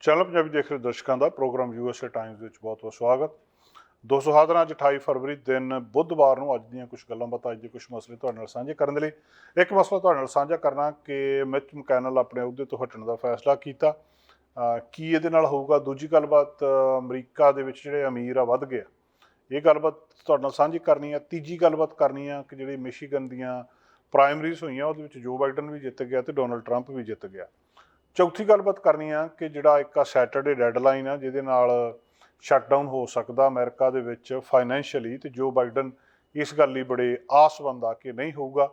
Channel Punjabi ਦੇਖ ਰਹੇ ਦਰਸ਼ਕਾਂ ਦਾ ਪ੍ਰੋਗਰਾਮ ਯੂਐਸਏ ਟਾਈਮਜ਼ ਵਿੱਚ ਬਹੁਤ-ਬਹੁਤ ਸਵਾਗਤ। ਦੋਸਤੋ, ਹਾਜ਼ਰਾਂ ਅੱਜ 28 ਫਰਵਰੀ ਦਿਨ ਬੁੱਧਵਾਰ ਨੂੰ ਅੱਜ ਦੀਆਂ ਕੁਝ ਗੱਲਾਂ ਬਾਤਾਂ, ਅੱਜ ਦੇ ਕੁਝ ਮਸਲੇ ਤੁਹਾਡੇ ਨਾਲ ਸਾਂਝੇ ਕਰਨ ਦੇ ਲਈ। ਇੱਕ ਮਸਲਾ ਤੁਹਾਡੇ ਨਾਲ ਸਾਂਝਾ ਕਰਨਾ ਕਿ ਮਿਚ ਮਕੈਨਲ ਆਪਣੇ ਅਹੁਦੇ ਤੋਂ ਹਟਣ ਦਾ ਫੈਸਲਾ ਕੀਤਾ। ਕੀ ਇਹਦੇ ਨਾਲ ਹੋਊਗਾ? ਦੂਜੀ ਗੱਲਬਾਤ, ਅਮਰੀਕਾ ਦੇ ਵਿੱਚ ਜਿਹੜੇ ਅਮੀਰ ਆ, ਵੱਧ ਗਿਆ ਇਹ ਗੱਲਬਾਤ ਤੁਹਾਡੇ ਨਾਲ ਸਾਂਝੀ ਕਰਨੀ ਆ। ਤੀਜੀ ਗੱਲਬਾਤ ਕਰਨੀ ਆ ਕਿ ਜਿਹੜੀ ਮਿਸ਼ੀਗਨ ਦੀਆਂ ਪ੍ਰਾਇਮਰੀਜ਼ ਹੋਈਆਂ, ਉਹਦੇ ਵਿੱਚ ਜੋ ਬਾਈਡਨ ਵੀ ਜਿੱਤ ਗਿਆ ਤੇ ਡੋਨਲਡ ਟਰੰਪ ਵੀ ਜਿੱਤ ਗਿਆ। ਚੌਥੀ ਗੱਲਬਾਤ ਕਰਨੀ ਆ ਕਿ ਜਿਹੜਾ ਇੱਕ ਆ ਸੈਟਰਡੇ ਡੈਡਲਾਈਨ ਆ, ਜਿਹਦੇ ਨਾਲ ਸ਼ਟਡਾਊਨ ਹੋ ਸਕਦਾ ਅਮਰੀਕਾ ਦੇ ਵਿੱਚ ਫਾਈਨੈਂਸ਼ੀਅਲੀ ਤੇ ਜੋ ਬਾਈਡਨ ਇਸ ਗੱਲ ਲਈ ਬੜੇ ਆਸਵੰਦ ਆ ਕਿ ਨਹੀਂ ਹੋਊਗਾ।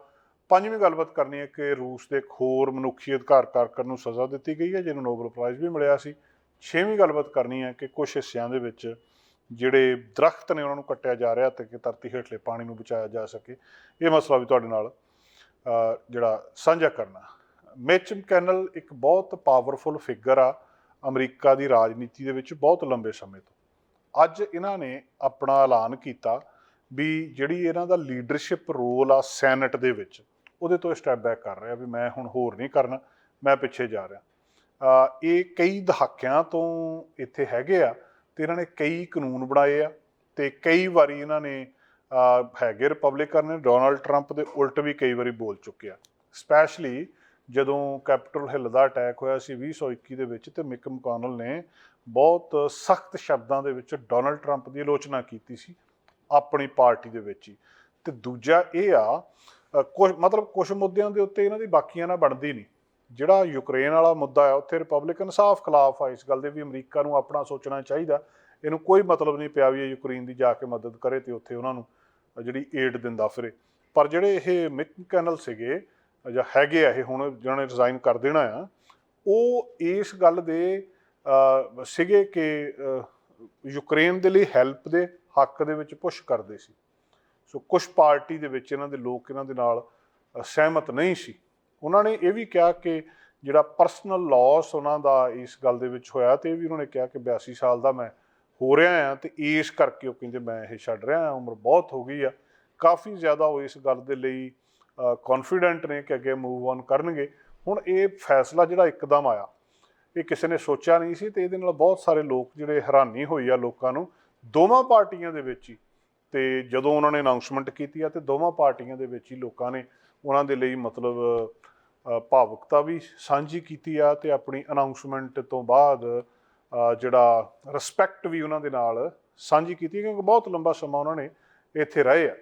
ਪੰਜਵੀਂ ਗੱਲਬਾਤ ਕਰਨੀ ਹੈ ਕਿ ਰੂਸ ਦੇ ਇੱਕ ਹੋਰ ਮਨੁੱਖੀ ਅਧਿਕਾਰ ਕਾਰਕਰ ਨੂੰ ਸਜ਼ਾ ਦਿੱਤੀ ਗਈ ਹੈ ਜਿਹਨੂੰ ਨੋਬਲ ਪ੍ਰਾਈਜ਼ ਵੀ ਮਿਲਿਆ ਸੀ। ਛੇਵੀਂ ਗੱਲਬਾਤ ਕਰਨੀ ਹੈ ਕਿ ਕੁਝ ਹਿੱਸਿਆਂ ਦੇ ਵਿੱਚ ਜਿਹੜੇ ਦਰਖਤ ਨੇ ਉਹਨਾਂ ਨੂੰ ਕੱਟਿਆ ਜਾ ਰਿਹਾ ਤੇ ਕਿ ਧਰਤੀ ਹੇਠਲੇ ਪਾਣੀ ਨੂੰ ਬਚਾਇਆ ਜਾ ਸਕੇ। ਇਹ ਮਸਲਾ ਵੀ ਤੁਹਾਡੇ ਨਾਲ ਜਿਹੜਾ ਸਾਂਝਾ ਕਰਨਾ। ਮਿਚ ਕੈਨਲ ਇੱਕ ਬਹੁਤ ਪਾਵਰਫੁਲ ਫਿਗਰ ਆ ਅਮਰੀਕਾ ਦੀ ਰਾਜਨੀਤੀ ਦੇ ਵਿੱਚ ਬਹੁਤ ਲੰਬੇ ਸਮੇਂ ਤੋਂ। ਅੱਜ ਇਹਨਾਂ ਨੇ ਆਪਣਾ ਐਲਾਨ ਕੀਤਾ ਵੀ ਜਿਹੜੀ ਇਹਨਾਂ ਦਾ ਲੀਡਰਸ਼ਿਪ ਰੋਲ ਆ ਸੈਨੇਟ ਦੇ ਵਿੱਚ, ਉਹਦੇ ਤੋਂ ਸਟੈਪ ਬੈਕ ਕਰ ਰਿਹਾ ਵੀ ਮੈਂ ਹੁਣ ਹੋਰ ਨਹੀਂ ਕਰਨਾ, ਮੈਂ ਪਿੱਛੇ ਜਾ ਰਿਹਾ। ਇਹ ਕਈ ਦਹਾਕਿਆਂ ਤੋਂ ਇੱਥੇ ਹੈਗੇ ਆ ਤੇ ਇਹਨਾਂ ਨੇ ਕਈ ਕਾਨੂੰਨ ਬਣਾਏ ਆ ਤੇ ਕਈ ਵਾਰੀ ਇਹਨਾਂ ਨੇ ਹੈਗੇ ਰਿਪਬਲਿਕਨ ਨੇ, ਡੋਨਲਡ ਟਰੰਪ ਦੇ ਉਲਟ ਵੀ ਕਈ ਵਾਰੀ ਬੋਲ ਚੁੱਕੇ ਆ। ਸਪੈਸ਼ਲੀ ਜਦੋਂ ਕੈਪੀਟਲ ਹਿੱਲ ਦਾ ਅਟੈਕ ਹੋਇਆ ਸੀ 2021 ਦੇ ਵਿੱਚ ਤੇ ਮਿਕ ਮਕਾਨਲ ਨੇ ਬਹੁਤ ਸਖਤ ਸ਼ਬਦਾਂ ਦੇ ਵਿੱਚ ਡੋਨਲਡ ਟਰੰਪ ਦੀ ਆਲੋਚਨਾ ਕੀਤੀ ਸੀ ਆਪਣੀ ਪਾਰਟੀ ਦੇ ਵਿੱਚ ਹੀ। ਤੇ ਦੂਜਾ ਇਹ ਆ ਅ, ਕੁਝ ਮਤਲਬ ਕੁਝ ਮੁੱਦਿਆਂ ਦੇ ਉੱਤੇ ਇਹਨਾਂ ਦੀ ਬਾਕੀਆਂ ਨਾਲ ਬਣਦੀ ਨਹੀਂ। ਜਿਹੜਾ ਯੂਕਰੇਨ ਵਾਲਾ ਮੁੱਦਾ ਆ ਉੱਥੇ ਰਿਪਬਲਿਕਨ ਸਾਫ਼ ਖਿਲਾਫ ਆ ਇਸ ਗੱਲ ਦੇ ਵੀ ਅਮਰੀਕਾ ਨੂੰ ਆਪਣਾ ਸੋਚਣਾ ਚਾਹੀਦਾ। ਇਹਨੂੰ ਕੋਈ ਮਤਲਬ ਨਹੀਂ ਪਿਆ ਵੀ ਇਹ ਯੂਕਰੇਨ ਦੀ ਜਾ ਕੇ ਮਦਦ ਕਰੇ ਤੇ ਉੱਥੇ ਉਹਨਾਂ ਨੂੰ ਜਿਹੜੀ ਏਡ ਦਿੰਦਾ ਫਿਰੇ। ਪਰ ਜਿਹੜੇ ਇਹ ਮਿਕ ਮਿਕਨਲ ਸੀਗੇ ਜਾਂ ਹੈਗੇ ਆ ਇਹ ਹੁਣ ਜਿਹਨਾਂ ਨੇ ਰਿਜ਼ਾਈਨ ਕਰ ਦੇਣਾ ਆ ਉਹ ਇਸ ਗੱਲ ਦੇ ਅ, ਸੀਗੇ ਕਿ ਯੂਕਰੇਨ ਦੇ ਲਈ ਹੈਲਪ ਦੇ ਹੱਕ ਦੇ ਵਿੱਚ ਪੁਸ਼ ਕਰਦੇ ਸੀ। ਸੋ ਕੁਝ ਪਾਰਟੀ ਦੇ ਵਿੱਚ ਇਹਨਾਂ ਦੇ ਲੋਕ ਇਹਨਾਂ ਦੇ ਨਾਲ ਸਹਿਮਤ ਨਹੀਂ ਸੀ। ਉਹਨਾਂ ਨੇ ਇਹ ਵੀ ਕਿਹਾ ਕਿ ਜਿਹੜਾ ਪਰਸਨਲ ਲਾਸ ਉਹਨਾਂ ਦਾ ਇਸ ਗੱਲ ਦੇ ਵਿੱਚ ਹੋਇਆ ਤੇ ਇਹ ਵੀ ਉਹਨਾਂ ਨੇ ਕਿਹਾ ਕਿ 82 ਸਾਲ ਦਾ ਮੈਂ ਹੋ ਰਿਹਾ ਆ ਤੇ ਇਸ ਕਰਕੇ ਉਹ ਕਹਿੰਦੇ ਮੈਂ ਇਹ ਛੱਡ ਰਿਹਾ ਆ ਉਮਰ ਬਹੁਤ ਹੋ ਗਈ ਆ। ਕਾਫੀ ਜ਼ਿਆਦਾ ਉਹ ਇਸ ਗੱਲ ਦੇ ਲਈ ਕੌਨਫੀਡੈਂਟ ਨੇ ਕਿ ਅੱਗੇ ਮੂਵ ਔਨ ਕਰਨਗੇ। ਹੁਣ ਇਹ ਫੈਸਲਾ ਜਿਹੜਾ ਇੱਕਦਮ ਆਇਆ, ਇਹ ਕਿਸੇ ਨੇ ਸੋਚਿਆ ਨਹੀਂ ਸੀ ਤੇ ਇਹਦੇ ਨਾਲ ਬਹੁਤ ਸਾਰੇ ਲੋਕ ਜਿਹੜੇ ਹੈਰਾਨੀ ਹੋਈ ਆ ਲੋਕਾਂ ਨੂੰ। ਦੋਵਾਂ ਪਾਰਟੀਆਂ ਦੇ ਵਿੱਚ ਹੀ, ਤੇ ਜਦੋਂ ਉਹਨਾਂ ਨੇ ਅਨਾਉਂਸਮੈਂਟ ਕੀਤੀ ਆ ਤੇ ਦੋਵਾਂ ਪਾਰਟੀਆਂ ਦੇ ਵਿੱਚ ਹੀ ਲੋਕਾਂ ਨੇ ਉਹਨਾਂ ਦੇ ਲਈ ਮਤਲਬ ਭਾਵੁਕਤਾ ਵੀ ਸਾਂਝੀ ਕੀਤੀ ਆ ਤੇ ਆਪਣੀ ਅਨਾਉਂਸਮੈਂਟ ਤੋਂ ਬਾਅਦ ਜਿਹੜਾ ਰਿਸਪੈਕਟ ਵੀ ਉਹਨਾਂ ਦੇ ਨਾਲ ਸਾਂਝੀ ਕੀਤੀ ਕਿਉਂਕਿ ਬਹੁਤ ਲੰਬਾ ਸਮਾਂ ਉਹਨਾਂ ਨੇ ਇੱਥੇ ਰਹੇ ਆ।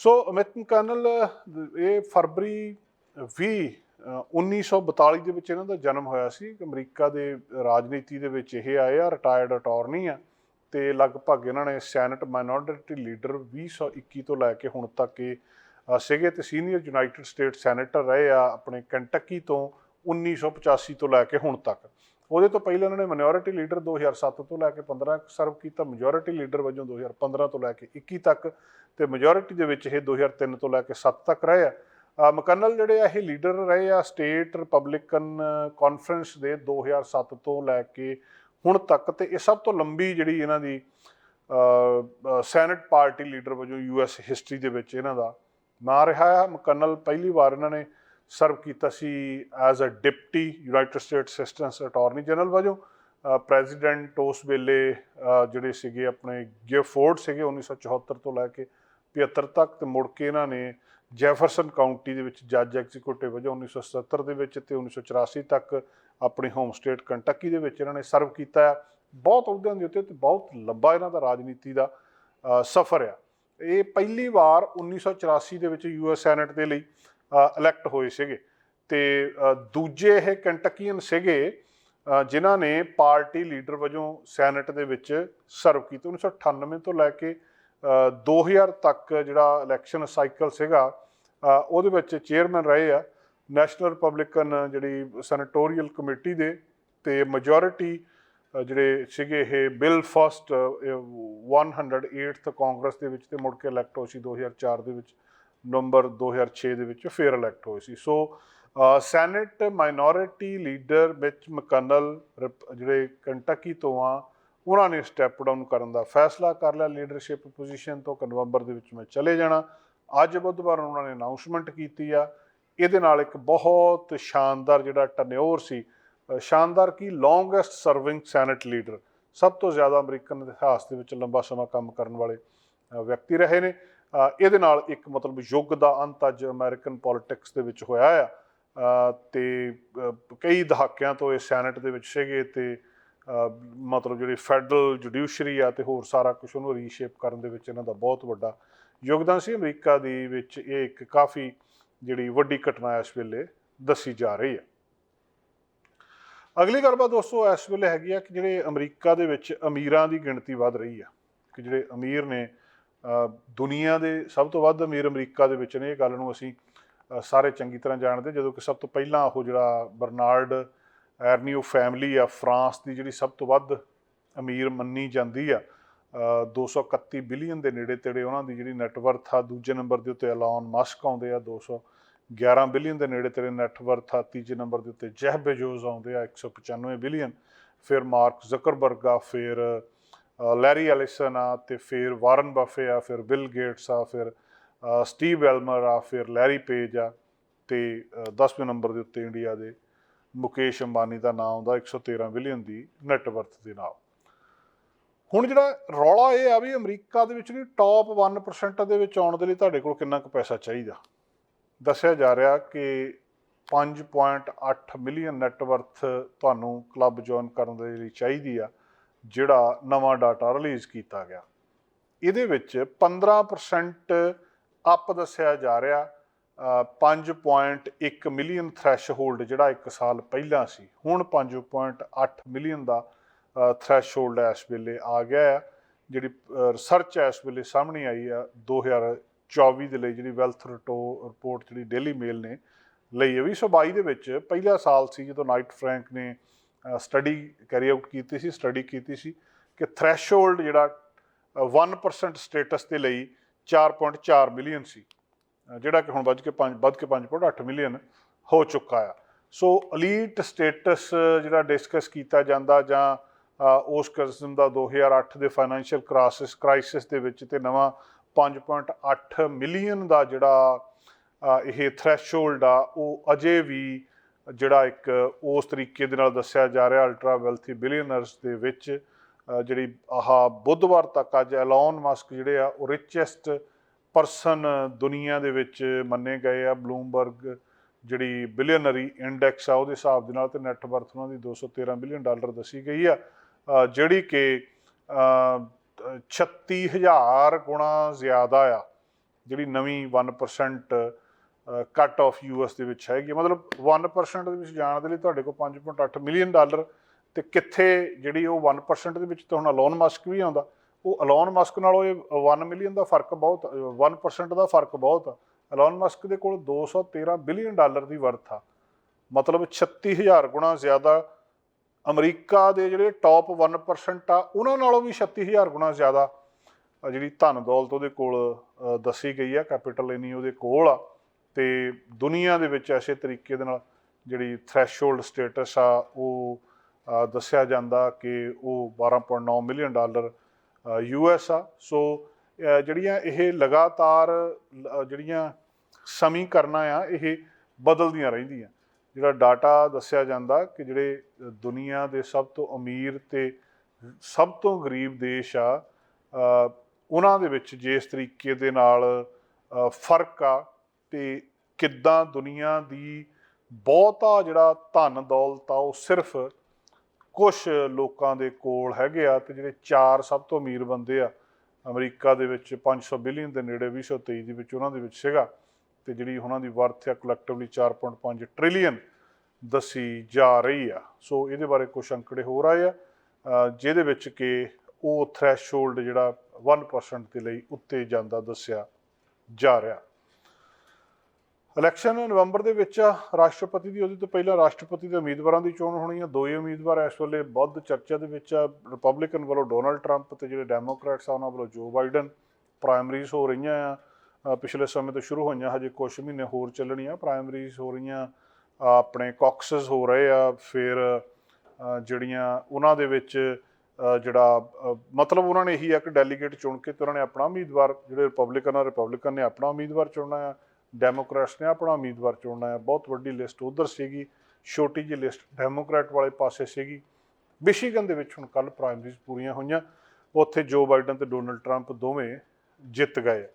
ਸੋ ਅਮਿਤ ਕਰਨਲ ਇਹ ਫਰਵਰੀ 20 ਅ, 1942 ਦੇ ਵਿੱਚ ਇਹਨਾਂ ਦਾ ਜਨਮ ਹੋਇਆ ਸੀ। ਅਮਰੀਕਾ ਦੇ ਰਾਜਨੀਤੀ ਦੇ ਵਿੱਚ ਇਹ ਆਏ ਆ ਰਿਟਾਇਰਡ ਅਟਾਰਨੀ ਆ ਤੇ ਲਗਭਗ ਇਹਨਾਂ ਨੇ ਸੈਨੇਟ ਮਾਈਨੋਰਿਟੀ ਲੀਡਰ 2021 ਤੋਂ ਲੈ ਕੇ ਹੁਣ ਤੱਕ ਇਹ ਸੀਗੇ ਤੇ ਸੀਨੀਅਰ ਯੂਨਾਈਟਿਡ ਸਟੇਟ ਸੈਨੇਟਰ ਰਹੇ ਆ ਆਪਣੇ ਕੰਟਕੀ ਤੋਂ 1985 ਤੋਂ ਲੈ ਕੇ ਹੁਣ ਤੱਕ। ਉਹਦੇ ਤੋਂ ਪਹਿਲਾਂ ਉਹਨਾਂ ਨੇ ਮਾਈਨੋਰਿਟੀ ਲੀਡਰ 2007 ਤੋਂ ਲੈ ਕੇ 15 ਸਰਵ ਕੀਤਾ ਮੈਜੋਰਿਟੀ ਲੀਡਰ ਵਜੋਂ 2015 ਤੋਂ ਲੈ ਕੇ 21 ਤੱਕ ਤੇ ਮੈਜੋਰਿਟੀ ਦੇ ਵਿੱਚ ਇਹ 2003 ਤੋਂ ਲੈ ਕੇ 7 ਤੱਕ ਰਹੇ ਆ। ਅ, ਮਕਨਲ ਜਿਹੜੇ ਆ ਇਹ ਲੀਡਰ ਰਹੇ ਆ ਸਟੇਟ ਰਿਪਬਲਿਕਨ ਕਾਨਫਰੰਸ ਦੇ 2007 ਤੋਂ ਲੈ ਕੇ ਹੁਣ ਤੱਕ ਤੇ ਇਹ ਸਭ ਤੋਂ ਲੰਬੀ ਜਿਹੜੀ ਇਹਨਾਂ ਦੀ ਸੈਨੇਟ ਪਾਰਟੀ ਲੀਡਰ ਵਜੋਂ ਯੂਐਸ ਹਿਸਟਰੀ ਦੇ ਵਿੱਚ ਇਹਨਾਂ ਦਾ ਨਾਂ ਰਿਹਾ ਹੈ ਮਕਨਲ ਪਹਿਲੀ ਵਾਰ ਇਹਨਾਂ ਨੇ ਸਰਵ ਕੀਤਾ ਸੀ as a deputy United States assistant attorney general ਵਜੋਂ। ਪ੍ਰੈਜ਼ੀਡੈਂਟ ਉਸ ਵੇਲੇ ਜਿਹੜੇ ਸੀਗੇ ਆਪਣੇ ਗਿਫੋਰਡ ਸੀਗੇ 1974 ਤੋਂ ਲੈ ਕੇ 75 ਤੱਕ ਤੇ ਮੁੜ ਕੇ ਇਹਨਾਂ ਨੇ ਜੈਫਰਸਨ ਕਾਉਂਟੀ ਦੇ ਵਿੱਚ ਜੱਜ ਐਗਜ਼ੀਕਿਊਟਿਵ ਵਜੋਂ 1977 ਦੇ ਵਿੱਚ ਤੇ 1984 ਤੱਕ ਆਪਣੇ ਹੋਮ ਸਟੇਟ ਕੰਟੱਕੀ ਦੇ ਵਿੱਚ ਇਹਨਾਂ ਨੇ ਸਰਵ ਕੀਤਾ ਹੈ ਬਹੁਤ ਅਹੁਦਿਆਂ ਦੇ ਉੱਤੇ ਤੇ ਬਹੁਤ ਲੰਬਾ ਇਹਨਾਂ ਦਾ ਰਾਜਨੀਤੀ ਦਾ ਸਫ਼ਰ ਆ। ਇਹ ਪਹਿਲੀ ਵਾਰ 1984 ਦੇ ਵਿੱਚ ਯੂਐਸ ਸੈਨੇਟ ਦੇ ਲਈ ਇਲੈਕਟ ਹੋਏ ਸੀਗੇ। ਤੇ ਦੂਜੇ ਇਹ ਕੈਂਟਕੀਅਨ ਸੀਗੇ ਜਿਨ੍ਹਾਂ ਨੇ ਪਾਰਟੀ ਲੀਡਰ ਵਜੋਂ ਸੈਨੇਟ ਦੇ ਵਿੱਚ ਸਰਵ ਕੀਤਾ। 1998 ਤੋਂ ਲੈ ਕੇ ਅ, 2000 ਤੱਕ ਜਿਹੜਾ ਇਲੈਕਸ਼ਨ ਸਾਈਕਲ ਸੀਗਾ ਉਹਦੇ ਵਿੱਚ ਚੇਅਰਮੈਨ ਰਹੇ ਆ। ਨੈਸ਼ਨਲ ਰਿਪਬਲਿਕਨ ਜਿਹੜੀ ਸੈਨੇਟੋਰੀਅਲ ਕਮੇਟੀ ਦੇ ਤੇ ਮੈਜੋਰਿਟੀ ਜਿਹੜੇ ਸੀਗੇ ਇਹ ਬਿਲ ਫਸਟ 108th ਕਾਂਗਰਸ ਦੇ ਵਿੱਚ ਤੇ ਮੁੜ ਕੇ ਇਲੈਕਟ ਹੋਈ ਸੀ 2004 ਦੇ ਵਿੱਚ। ਨਵੰਬਰ 2006 ਦੇ ਵਿੱਚ ਫੇਰ ਇਲੈਕਟ ਹੋਏ ਸੀ। ਸੋ ਸੈਨੇਟ ਮਾਈਨੋਰਿਟੀ ਲੀਡਰ ਵਿੱਚ ਮਕਨਲ ਜਿਹੜੇ ਕੰਟਕੀ ਤੋਂ ਆ, ਉਹਨਾਂ ਨੇ ਸਟੈਪ ਡਾਊਨ ਕਰਨ ਦਾ ਫੈਸਲਾ ਕਰ ਲਿਆ ਲੀਡਰਸ਼ਿਪ ਪੋਜੀਸ਼ਨ ਤੋਂ। ਕਿ ਨਵੰਬਰ ਦੇ ਵਿੱਚ ਮੈਂ ਚਲੇ ਜਾਣਾ। ਅੱਜ ਬੁੱਧਵਾਰ ਨੂੰ ਉਹਨਾਂ ਨੇ ਅਨਾਉਂਸਮੈਂਟ ਕੀਤੀ ਆ। ਇਹਦੇ ਨਾਲ ਇੱਕ ਬਹੁਤ ਸ਼ਾਨਦਾਰ ਜਿਹੜਾ ਟਨਿਓਰ ਸੀ ਸ਼ਾਨਦਾਰ ਕੀ? ਲੌਂਗੈਸਟ ਸਰਵਿੰਗ ਸੈਨੇਟ ਲੀਡਰ ਸਭ ਤੋਂ ਜ਼ਿਆਦਾ ਅਮਰੀਕਨ ਇਤਿਹਾਸ ਦੇ ਵਿੱਚ ਲੰਬਾ ਸਮਾਂ ਕੰਮ ਕਰਨ ਵਾਲੇ ਵਿਅਕਤੀ ਰਹੇ ਨੇ। ਇਹਦੇ ਨਾਲ ਇੱਕ ਮਤਲਬ ਯੁੱਗ ਦਾ ਅੰਤ ਅੱਜ ਅਮਰੀਕਨ ਪੋਲਿਟਿਕਸ ਦੇ ਵਿੱਚ ਹੋਇਆ ਆ। ਅ, ਤੇ ਕਈ ਦਹਾਕਿਆਂ ਤੋਂ ਇਹ ਸੈਨੇਟ ਦੇ ਵਿੱਚ ਸੀਗੇ ਤੇ ਮਤਲਬ ਜਿਹੜੀ ਫੈਡਰਲ ਜੁਡੀਸ਼ਰੀ ਆ ਤੇ ਹੋਰ ਸਾਰਾ ਕੁਝ ਉਹਨੂੰ ਰੀਸ਼ੇਪ ਕਰਨ ਦੇ ਵਿੱਚ ਇਹਨਾਂ ਦਾ ਬਹੁਤ ਵੱਡਾ ਯੋਗਦਾਨ ਸੀ। ਅਮਰੀਕਾ ਦੀ ਵਿੱਚ ਇਹ ਇੱਕ ਕਾਫੀ ਜਿਹੜੀ ਵੱਡੀ ਘਟਨਾ ਇਸ ਵੇਲੇ ਦੱਸੀ ਜਾ ਰਹੀ ਹੈ। ਅਗਲੀ ਗੱਲਬਾਤ ਦੋਸਤੋ ਇਸ ਵੇਲੇ ਹੈਗੀ ਆ ਕਿ ਜਿਹੜੇ ਅਮਰੀਕਾ ਦੇ ਵਿੱਚ ਅਮੀਰਾਂ ਦੀ ਗਿਣਤੀ ਵੱਧ ਰਹੀ ਆ ਕਿ ਜਿਹੜੇ ਅਮੀਰ ਨੇ ਦੁਨੀਆ ਦੇ ਸਭ ਤੋਂ ਵੱਧ ਅਮੀਰ ਅਮਰੀਕਾ ਦੇ ਵਿੱਚ ਨੇ ਇਹ ਗੱਲ ਨੂੰ ਅਸੀਂ ਸਾਰੇ ਚੰਗੀ ਤਰ੍ਹਾਂ ਜਾਣਦੇ ਜਦੋਂ ਕਿ ਸਭ ਤੋਂ ਪਹਿਲਾਂ ਉਹ ਜਿਹੜਾ ਬਰਨਾਰਡ ਐਰਨੀਓ ਫੈਮਿਲੀ ਆ ਫਰਾਂਸ ਦੀ ਜਿਹੜੀ ਸਭ ਤੋਂ ਵੱਧ ਅਮੀਰ ਮੰਨੀ ਜਾਂਦੀ ਆ ਅ, 231 ਬਿਲੀਅਨ ਦੇ ਨੇੜੇ ਤੇੜੇ ਉਹਨਾਂ ਦੀ ਜਿਹੜੀ ਨੈਟਵਰਥ ਆ ਦੂਜੇ ਨੰਬਰ ਦੇ ਉੱਤੇ ਐਲਨ ਮਸਕ ਆਉਂਦੇ ਆ 211 ਬਿਲੀਅਨ ਦੇ ਨੇੜੇ ਤੇੜੇ ਨੈਟਵਰਥ ਆ ਤੀਜੇ ਨੰਬਰ ਦੇ ਉੱਤੇ ਜੈਫ ਬੇਜੋਸ ਆਉਂਦੇ ਆ 195 ਬਿਲੀਅਨ ਫਿਰ ਮਾਰਕ ਜ਼ਕਰਬਰਗ ਆ ਫਿਰ ਲੈਰੀ ਐਲਿਸਨ ਆ ਤੇ ਫਿਰ ਵਾਰਨ ਬਫੇ ਆ, ਫਿਰ ਬਿਲ ਗੇਟਸ ਆ, ਫਿਰ ਸਟੀਵ ਐਲਮਰ ਆ, ਫਿਰ ਲੈਰੀ ਪੇਜ ਆ ਤੇ 10ਵੇਂ ਨੰਬਰ ਦੇ ਉੱਤੇ ਇੰਡੀਆ ਦੇ ਮੁਕੇਸ਼ ਅੰਬਾਨੀ ਦਾ ਨਾਮ ਆਉਂਦਾ 113 ਬਿਲੀਅਨ ਦੀ ਨੈਟਵਰਥ ਦੇ ਨਾਲ। ਹੁਣ ਜਿਹੜਾ ਰੌਲਾ ਇਹ ਆ ਵੀ ਅਮਰੀਕਾ ਦੇ ਵਿੱਚ ਨਹੀਂ ਟੌਪ 1% ਦੇ ਵਿੱਚ ਆਉਣ ਦੇ ਲਈ ਤੁਹਾਡੇ ਕੋਲ ਕਿੰਨਾ ਕੁ ਪੈਸਾ ਚਾਹੀਦਾ? ਦੱਸਿਆ ਜਾ ਰਿਹਾ ਕਿ 5.8 ਮਿਲੀਅਨ ਨੈਟਵਰਥ ਤੁਹਾਨੂੰ ਕਲੱਬ ਜੁਆਇਨ ਕਰਨ ਦੇ ਲਈ ਚਾਹੀਦੀ ਆ। ਜਿਹੜਾ ਨਵਾਂ ਡਾਟਾ ਰਿਲੀਜ਼ ਕੀਤਾ ਗਿਆ। ਇਹਦੇ ਵਿੱਚ 15% ਅਪ ਦੱਸਿਆ ਜਾ ਰਿਹਾ। ਅ, 5.1 ਮਿਲੀਅਨ ਥ੍ਰੈਸ਼ਹੋਲਡ ਜਿਹੜਾ 1 ਸਾਲ ਪਹਿਲਾਂ ਸੀ। ਹੁਣ 5.8 ਮਿਲੀਅਨ ਦਾ ਥ੍ਰੈਸ਼ਹੋਲਡ ਇਸ ਵੇਲੇ ਆ ਗਿਆ ਹੈ। ਜਿਹੜੀ ਰਿਸਰਚ ਇਸ ਵੇਲੇ ਸਾਹਮਣੇ ਆਈ ਆ 2024 ਦੇ ਲਈ ਜਿਹੜੀ ਵੈਲਥ ਰਿਪੋਰਟ ਜਿਹੜੀ ਡੇਲੀ ਮੇਲ ਨੇ ਲਈ ਹੈ। 2022 ਦੇ ਵਿੱਚ ਪਹਿਲਾ ਸਾਲ ਸੀ ਜਦੋਂ ਨਾਈਟ ਫਰੈਂਕ ਨੇ ਸਟੱਡੀ ਕੈਰੀ ਆਊਟ ਕੀਤੀ ਸੀ ਸਟੱਡੀ ਕੀਤੀ ਸੀ ਕਿ ਥ੍ਰੈਸ਼ਹੋਲਡ ਜਿਹੜਾ ਅ, 1% ਸਟੇਟਸ ਦੇ ਲਈ 4.4 ਮਿਲੀਅਨ ਸੀ। ਜਿਹੜਾ ਕਿ ਹੁਣ ਵੱਧ ਕੇ 5 ਵੱਧ ਕੇ 5.8 ਮਿਲੀਅਨ ਹੋ ਚੁੱਕਾ ਆ। ਸੋ ਅਲੀਟ ਸਟੇਟਸ ਜਿਹੜਾ ਡਿਸਕਸ ਕੀਤਾ ਜਾਂਦਾ ਜਾਂ ਉਸ ਕਿਸਮ ਦਾ 2008 ਦੇ ਫਾਈਨੈਂਸ਼ੀਅਲ ਕ੍ਰਾਈਸਿਸ ਕ੍ਰਾਈਸਿਸ ਦੇ ਵਿੱਚ ਤੇ ਨਵਾਂ 5.8 ਮਿਲੀਅਨ ਦਾ ਜਿਹੜਾ ਅ, ਇਹ ਥ੍ਰੈਸ਼ਹੋਲਡ ਆ ਉਹ ਅਜੇ ਵੀ ਜਿਹੜਾ ਇੱਕ ਉਸ ਤਰੀਕੇ ਦੇ ਨਾਲ ਦੱਸਿਆ ਜਾ ਰਿਹਾ ਅਲਟਰਾ ਵੈਲਥੀ ਬਿਲੀਅਨਰਸ ਦੇ ਵਿੱਚ ਜਿਹੜੀ ਆਹ ਬੁੱਧਵਾਰ ਤੱਕ ਅੱਜ ਐਲਨ ਮਸਕ ਜਿਹੜੇ ਆ ਉਹ ਰਿਚੈਸਟ ਪਰਸਨ ਦੁਨੀਆ ਦੇ ਵਿੱਚ ਮੰਨੇ ਗਏ ਆ। ਬਲੂਮਬਰਗ ਜਿਹੜੀ ਬਿਲੀਅਨਰੀ ਇੰਡੈਕਸ ਆ ਉਹਦੇ ਹਿਸਾਬ ਦੇ ਨਾਲ ਤੇ ਨੈਟ ਵਰਥ ਉਹਨਾਂ ਦੀ 213 ਬਿਲੀਅਨ ਡਾਲਰ ਦੱਸੀ ਗਈ ਆ। ਜਿਹੜੀ ਕਿ ਅ, 36000 ਗੁਣਾ ਜ਼ਿਆਦਾ ਆ ਜਿਹੜੀ ਨਵੀਂ 1% ਕੱਟ ਆਫ ਯੂਐਸ ਦੇ ਵਿੱਚ ਹੈਗੀ ਆ। ਮਤਲਬ 1% ਦੇ ਵਿੱਚ ਜਾਣ ਦੇ ਲਈ ਤੁਹਾਡੇ ਕੋਲ 5.8 ਮਿਲੀਅਨ ਡਾਲਰ ਤੇ ਕਿੱਥੇ ਜਿਹੜੀ ਉਹ 1% ਦੇ ਵਿੱਚ ਤਾਂ ਹੁਣ ਅਲੋਨ ਮਸਕ ਵੀ ਆਉਂਦਾ। ਉਹ ਅਲੋਨ ਮਸਕ ਨਾਲੋਂ ਇਹ 1 ਮਿਲੀਅਨ ਦਾ ਫ਼ਰਕ ਬਹੁਤ 1% ਦਾ ਫ਼ਰਕ ਬਹੁਤ ਆ। ਅਲੋਨ ਮਸਕ ਦੇ ਕੋਲ 213 ਬਿਲੀਅਨ ਡਾਲਰ ਦੀ ਵਰਥ ਆ। ਮਤਲਬ 36000 ਗੁਣਾ ਜ਼ਿਆਦਾ ਅਮਰੀਕਾ ਦੇ ਜਿਹੜੇ ਟੌਪ 1% ਆ, ਉਹਨਾਂ ਨਾਲੋਂ ਵੀ 36000 ਗੁਣਾ ਜ਼ਿਆਦਾ। ਜਿਹੜੀ ਧਨ ਦੌਲਤ ਉਹਦੇ ਕੋਲ ਦੱਸੀ ਗਈ ਆ ਕੈਪੀਟਲ ਇਨੀ ਉਹਦੇ ਕੋਲ ਆ। ਤੇ ਦੁਨੀਆ ਦੇ ਵਿੱਚ ਐਸੇ ਤਰੀਕੇ ਦੇ ਨਾਲ ਜਿਹੜੀ ਥ੍ਰੈਸ਼ਹੋਲਡ ਸਟੇਟਸ ਆ, ਉਹ ਦੱਸਿਆ ਜਾਂਦਾ ਕਿ ਉਹ 12.9 ਮਿਲੀਅਨ ਡਾਲਰ ਯੂ ਯੂਐਸ ਆ। ਸੋ ਜਿਹੜੀਆਂ ਇਹ ਲਗਾਤਾਰ ਲ- ਜਿਹੜੀਆਂ ਸਮੀਕਰਨਾਂ ਆ, ਇਹ ਬਦਲਦੀਆਂ ਰਹਿੰਦੀਆਂ। ਜਿਹੜਾ ਡਾਟਾ ਦੱਸਿਆ ਜਾਂਦਾ ਕਿ ਜਿਹੜੇ ਦੁਨੀਆ ਦੇ ਸਭ ਤੋਂ ਅਮੀਰ ਤੇ ਸਭ ਤੋਂ ਗਰੀਬ ਦੇਸ਼ ਆ ਉਹਨਾਂ ਦੇ ਵਿੱਚ ਜਿਸ ਤਰੀਕੇ ਦੇ ਨਾਲ ਫ਼ਰਕ ਆ ਤੇ ਕਿੱਦਾਂ ਦੁਨੀਆ ਦੀ ਬਹੁਤਾ ਜਿਹੜਾ ਧਨ ਦੌਲਤ ਆ, ਉਹ ਸਿਰਫ ਕੁਝ ਲੋਕਾਂ ਦੇ ਕੋਲ ਹੈਗੇ ਆ ਤੇ ਜਿਹੜੇ ਚਾਰ ਸਭ ਤੋਂ ਅਮੀਰ ਬੰਦੇ ਆ, ਅਮਰੀਕਾ ਦੇ ਵਿੱਚ 500 ਬਿਲੀਅਨ ਦੇ ਨੇੜੇ 2023 ਦੇ ਵਿੱਚ ਉਹਨਾਂ ਦੇ ਵਿੱਚ ਸੀਗਾ ਤੇ ਜਿਹੜੀ ਉਹਨਾਂ ਦੀ ਵਰਥ ਆ ਕਲੈਕਟਿਵਲੀ 4.5 ਟ੍ਰਿਲੀਅਨ ਦੱਸੀ ਜਾ ਰਹੀ ਆ। ਸੋ ਇਹਦੇ ਬਾਰੇ ਕੁਝ ਅੰਕੜੇ ਹੋਰ ਆਏ ਆ ਜਿਹਦੇ ਵਿੱਚ ਕਿ ਉਹ ਥ੍ਰੈਸ਼ਹੋਲਡ ਜਿਹੜਾ 1% ਦੇ ਲਈ ਉੱਤੇ ਜਾਂਦਾ ਦੱਸਿਆ ਜਾ ਰਿਹਾ। ਇਲੈਕਸ਼ਨ ਨਵੰਬਰ ਦੇ ਵਿੱਚ ਆ, ਰਾਸ਼ਟਰਪਤੀ ਦੀ ਉਹਦੇ ਤੋਂ ਪਹਿਲਾਂ ਰਾਸ਼ਟਰਪਤੀ ਦੇ ਉਮੀਦਵਾਰਾਂ ਦੀ ਚੋਣ ਹੋਣੀ ਆ। ਦੋ ਹੀ ਉਮੀਦਵਾਰ ਇਸ ਵੇਲੇ ਬਹੁਤ ਚਰਚਾ ਦੇ ਵਿੱਚ ਆ ਰਿਪਬਲਿਕਨ ਵੱਲੋਂ ਡੋਨਲਡ ਟਰੰਪ ਤੇ ਜਿਹੜੇ ਡੈਮੋਕ੍ਰੈਟਸ ਆ, ਉਹਨਾਂ ਵੱਲੋਂ ਜੋ ਬਾਈਡਨ ਪ੍ਰਾਇਮਰੀਜ਼ ਹੋ ਰਹੀਆਂ ਆ। ਪਿਛਲੇ ਸਮੇਂ ਤੋਂ ਸ਼ੁਰੂ ਹੋਈਆਂ, ਹਜੇ ਕੁਝ ਮਹੀਨੇ ਹੋਰ ਚੱਲਣੀਆਂ ਪ੍ਰਾਇਮਰੀਜ਼ ਹੋ ਰਹੀਆਂ ਆਪਣੇ ਕਾਕਸਸ ਹੋ ਰਹੇ ਆ। ਫਿਰ ਜਿਹੜੀਆਂ ਉਹਨਾਂ ਦੇ ਵਿੱਚ ਜਿਹੜਾ ਮਤਲਬ ਉਹਨਾਂ ਨੇ ਇਹੀ ਆ ਕਿ ਡੈਲੀਗੇਟ ਚੁਣ ਕੇ ਤੇ ਉਹਨਾਂ ਨੇ ਆਪਣਾ ਉਮੀਦਵਾਰ, ਜਿਹੜੇ ਰਿਪਬਲਿਕਨ ਆ ਰਿਪਬਲਿਕਨ ਨੇ ਆਪਣਾ ਉਮੀਦਵਾਰ ਚੁਣਨਾ ਆ। ਡੈਮੋਕ੍ਰੈਟਸ ਨੇ ਆਪਣਾ ਉਮੀਦਵਾਰ ਚੁਣਨਾ ਹੈ। ਬਹੁਤ ਵੱਡੀ ਲਿਸਟ ਉਧਰ ਸੀਗੀ। ਛੋਟੀ ਜਿਹੀ ਲਿਸਟ ਡੈਮੋਕ੍ਰੈਟ ਵਾਲੇ ਪਾਸੇ ਸੀਗੀ। ਮਿਸ਼ੀਗਨ ਦੇ ਵਿੱਚ ਹੁਣ ਕੱਲ ਪ੍ਰਾਇਮਰੀਜ਼ ਪੂਰੀਆਂ ਹੋਈਆਂ। ਉੱਥੇ ਜੋ ਬਾਈਡਨ ਤੇ ਡੋਨਲਡ ਟਰੰਪ ਦੋਵੇਂ ਜਿੱਤ ਗਏ।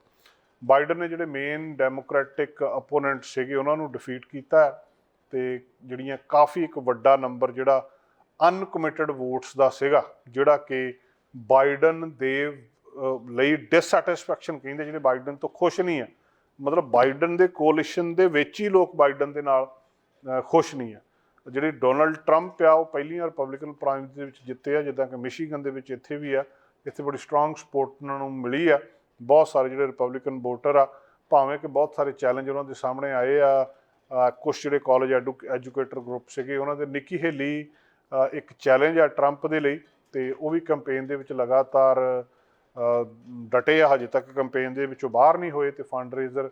ਬਾਈਡਨ ਨੇ ਜਿਹੜੇ ਮੇਨ ਡੈਮੋਕ੍ਰੈਟਿਕ ਅਪੋਨੈਂਟ ਸੀਗੇ, ਉਹਨਾਂ ਨੂੰ ਡਿਫੀਟ ਕੀਤਾ ਹੈ ਤੇ ਜਿਹੜੀਆਂ ਕਾਫੀ ਇੱਕ ਵੱਡਾ ਨੰਬਰ ਜਿਹੜਾ ਅਨਕਮਿਟਡ ਵੋਟਸ ਦਾ ਸੀਗਾ, ਜਿਹੜਾ ਕਿ ਬਾਈਡਨ ਦੇ ਲਈ ਡਿਸਸੈਟੀਸਫੈਕਸ਼ਨ ਕਹਿੰਦੇ ਜਿਹੜੇ ਬਾਈਡਨ ਤੋਂ ਖੁਸ਼ ਨਹੀਂ ਆ ਮਤਲਬ ਬਾਈਡਨ ਦੇ ਕੋਲੀਸ਼ਨ ਦੇ ਵਿੱਚ ਹੀ ਲੋਕ ਬਾਈਡਨ ਦੇ ਨਾਲ ਖੁਸ਼ ਨਹੀਂ ਆ। ਜਿਹੜੇ ਡੋਨਲਡ ਟਰੰਪ ਆ, ਉਹ ਪਹਿਲੀਆਂ ਰਿਪਬਲਿਕਨ ਪ੍ਰਾਈਮ ਦੇ ਵਿੱਚ ਜਿੱਤੇ ਆ, ਜਿੱਦਾਂ ਕਿ ਮਿਸ਼ੀਗਨ ਦੇ ਵਿੱਚ ਇੱਥੇ ਵੀ ਆ। ਇੱਥੇ ਬੜੀ ਸਟਰੋਂਗ ਸਪੋਰਟ ਉਹਨਾਂ ਨੂੰ ਮਿਲੀ ਆ। ਬਹੁਤ ਸਾਰੇ ਜਿਹੜੇ ਰਿਪਬਲਿਕਨ ਵੋਟਰ ਆ, ਭਾਵੇਂ ਕਿ ਬਹੁਤ ਸਾਰੇ ਚੈਲੰਜ ਉਹਨਾਂ ਦੇ ਸਾਹਮਣੇ ਆਏ ਆ ਕੁਝ ਜਿਹੜੇ ਕਾਲਜ ਐਜੂਕੇਟਰ ਗਰੁੱਪ ਸੀਗੇ, ਉਹਨਾਂ ਦੇ ਨਿੱਕੀ ਹੇਲੀ ਇੱਕ ਚੈਲੰਜ ਆ ਟਰੰਪ ਦੇ ਲਈ, ਤੇ ਉਹ ਵੀ ਕੈਂਪੇਨ ਦੇ ਵਿੱਚ ਲਗਾਤਾਰ ਡਟੇ ਆ, ਹਜੇ ਤੱਕ ਕੈਂਪੇਨ ਦੇ ਵਿੱਚੋਂ ਬਾਹਰ ਨਹੀਂ ਹੋਏ ਤੇ fund raiser